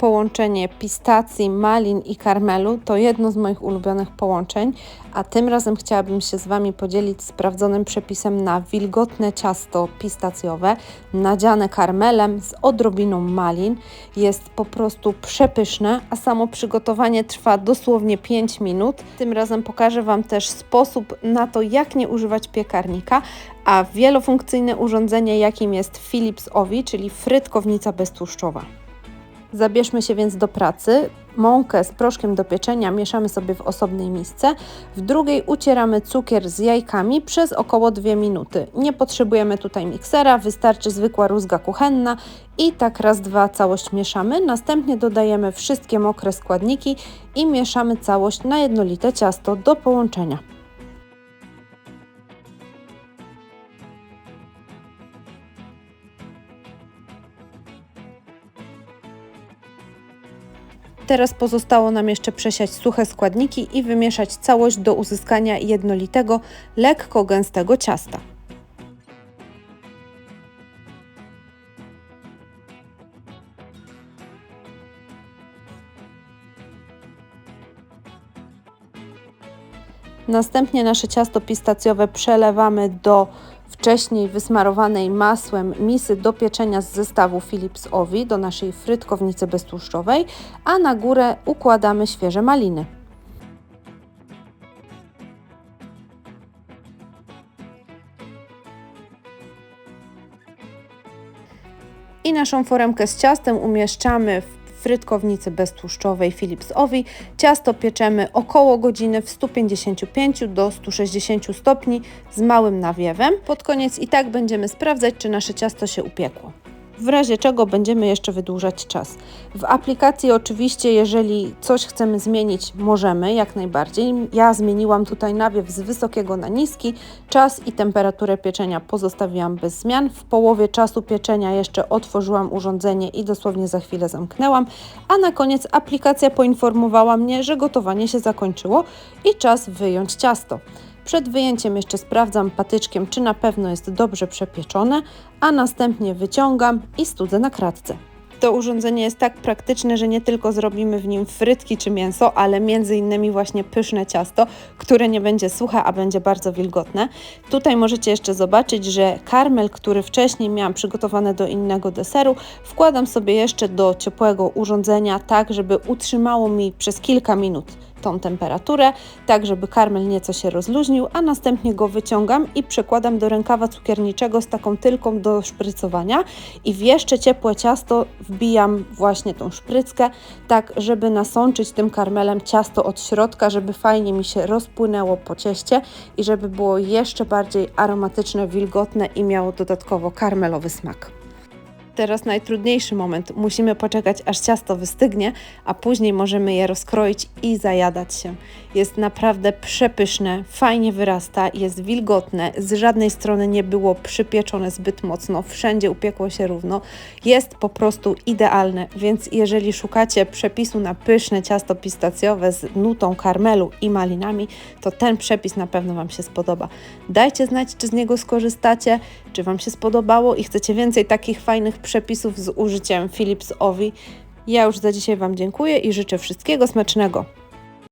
połączenie pistacji, malin i karmelu to jedno z moich ulubionych połączeń, a tym razem chciałabym się z Wami podzielić sprawdzonym przepisem na wilgotne ciasto pistacjowe, nadziane karmelem z odrobiną malin. Jest po prostu przepyszne, a samo przygotowanie trwa dosłownie 5 minut. Tym razem pokażę Wam też sposób na to, jak nie używać piekarnika, a wielofunkcyjne urządzenie, jakim jest Philips Ovi, czyli frytkownica beztłuszczowa. Zabierzmy się więc do pracy. Mąkę z proszkiem do pieczenia mieszamy sobie w osobnej misce. W drugiej ucieramy cukier z jajkami przez około 2 minuty. Nie potrzebujemy tutaj miksera, wystarczy zwykła rózga kuchenna i tak raz, dwa całość mieszamy. Następnie dodajemy wszystkie mokre składniki i mieszamy całość na jednolite ciasto do połączenia. Teraz pozostało nam jeszcze przesiać suche składniki i wymieszać całość do uzyskania jednolitego, lekko gęstego ciasta. Następnie nasze ciasto pistacjowe przelewamy do wcześniej wysmarowanej masłem misy do pieczenia z zestawu Philips Ovi do naszej frytkownicy beztłuszczowej, a na górę układamy świeże maliny. I naszą foremkę z ciastem umieszczamy w frytkownicy beztłuszczowej Philips Ovi. Ciasto pieczemy około godziny w 155 do 160 stopni z małym nawiewem. Pod koniec i tak będziemy sprawdzać, czy nasze ciasto się upiekło w razie czego będziemy jeszcze wydłużać czas. W aplikacji oczywiście, jeżeli coś chcemy zmienić, możemy jak najbardziej. Ja zmieniłam tutaj nawiew z wysokiego na niski, czas i temperaturę pieczenia pozostawiłam bez zmian. W połowie czasu pieczenia jeszcze otworzyłam urządzenie i dosłownie za chwilę zamknęłam, a na koniec aplikacja poinformowała mnie, że gotowanie się zakończyło i czas wyjąć ciasto. Przed wyjęciem jeszcze sprawdzam patyczkiem, czy na pewno jest dobrze przepieczone, a następnie wyciągam i studzę na kratce. To urządzenie jest tak praktyczne, że nie tylko zrobimy w nim frytki czy mięso, ale między innymi właśnie pyszne ciasto, które nie będzie suche, a będzie bardzo wilgotne. Tutaj możecie jeszcze zobaczyć, że karmel, który wcześniej miałam przygotowany do innego deseru, wkładam sobie jeszcze do ciepłego urządzenia, tak żeby utrzymało mi przez kilka minut tą temperaturę, tak żeby karmel nieco się rozluźnił, a następnie go wyciągam i przekładam do rękawa cukierniczego z taką tylką do szprycowania i w jeszcze ciepłe ciasto wbijam właśnie tą szpryckę, tak żeby nasączyć tym karmelem ciasto od środka, żeby fajnie mi się rozpłynęło po cieście i żeby było jeszcze bardziej aromatyczne, wilgotne i miało dodatkowo karmelowy smak. Teraz najtrudniejszy moment. Musimy poczekać, aż ciasto wystygnie, a później możemy je rozkroić i zajadać się. Jest naprawdę przepyszne, fajnie wyrasta, jest wilgotne, z żadnej strony nie było przypieczone zbyt mocno, wszędzie upiekło się równo. Jest po prostu idealne, więc jeżeli szukacie przepisu na pyszne ciasto pistacjowe z nutą karmelu i malinami, to ten przepis na pewno Wam się spodoba. Dajcie znać, czy z niego skorzystacie, czy Wam się spodobało i chcecie więcej takich fajnych przepisów z użyciem Philips Ovi. Ja już za dzisiaj Wam dziękuję i życzę wszystkiego smacznego.